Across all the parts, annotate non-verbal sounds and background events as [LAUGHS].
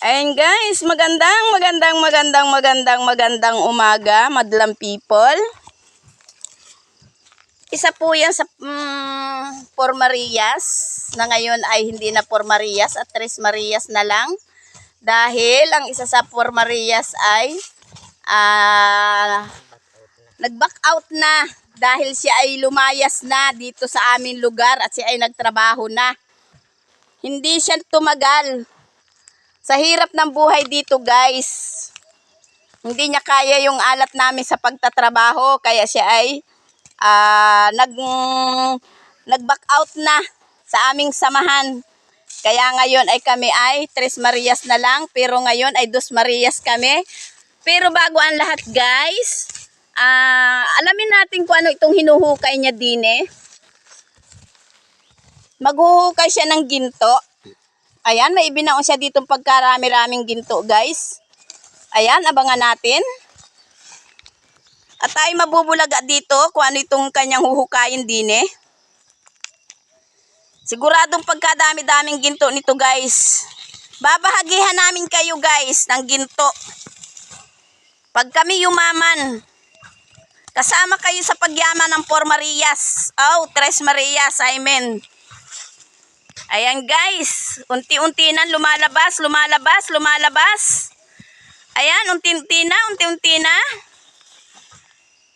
Ayun guys, magandang, magandang, magandang, magandang, magandang umaga, madlang people. Isa po yan sa mm, Marias, na ngayon ay hindi na Por Marias at Tres Marias na lang. Dahil ang isa sa Por Marias ay ah, nag-back out na dahil siya ay lumayas na dito sa aming lugar at siya ay nagtrabaho na. Hindi siya tumagal sa hirap ng buhay dito guys. Hindi niya kaya yung alat namin sa pagtatrabaho kaya siya ay ah, nag nag-back out na sa aming samahan. Kaya ngayon ay kami ay Tres Marias na lang pero ngayon ay Dos Marias kami. Pero bago ang lahat guys, ah alamin natin kung ano itong hinuhukay niya din eh. Maghuhukay siya ng ginto. Ayan, may ibinaon siya ditong pagkarami-raming ginto, guys. Ayan, abangan natin. At tayo mabubulaga dito kung ano itong kanyang huhukayin din eh. Siguradong pagkadami-daming ginto nito, guys. Babahagihan namin kayo, guys, ng ginto. Pag kami yumaman, kasama kayo sa pagyaman ng Por Marias. Oh, Tres Marias, I. Ayan guys, unti-unti na lumalabas, lumalabas, lumalabas. Ayan, unti-unti na, unti-unti na.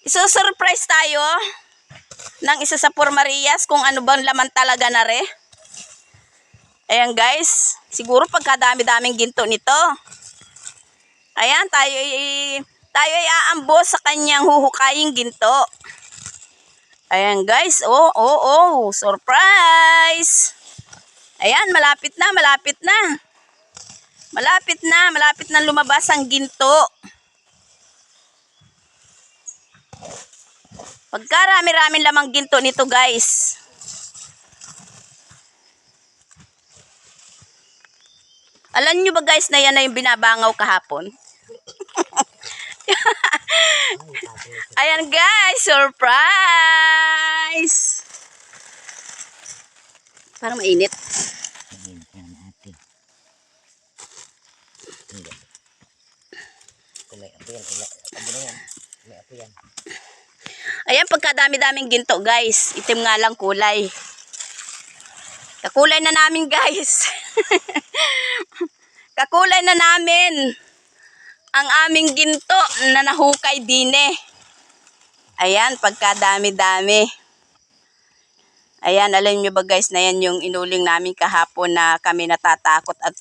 Isusurprise tayo ng isa sa Marias kung ano bang laman talaga na re. Ayan guys, siguro pagkadami-daming ginto nito. Ayan, tayo ay, tayo ay aambos sa kanyang huhukaying ginto. Ayan guys, oh, oh, oh, surprise! Ayan, malapit na, malapit na. Malapit na, malapit na lumabas ang ginto. Pagkarami-rami lamang ginto nito, guys. Alam nyo ba guys na yan na yung binabangaw kahapon? [LAUGHS] Ayan guys, surprise! Parang mainit. Yan ate. Hindi. Kung may apo yan, ano na yan? May apo yan. Ayan, pagkadami-daming ginto, guys. Itim nga lang kulay. Kakulay na namin, guys. [LAUGHS] Kakulay na namin ang aming ginto na nahukay dine. Ayan, pagkadami-dami. Ayan, alam nyo ba guys na yan yung inuling namin kahapon na kami natatakot at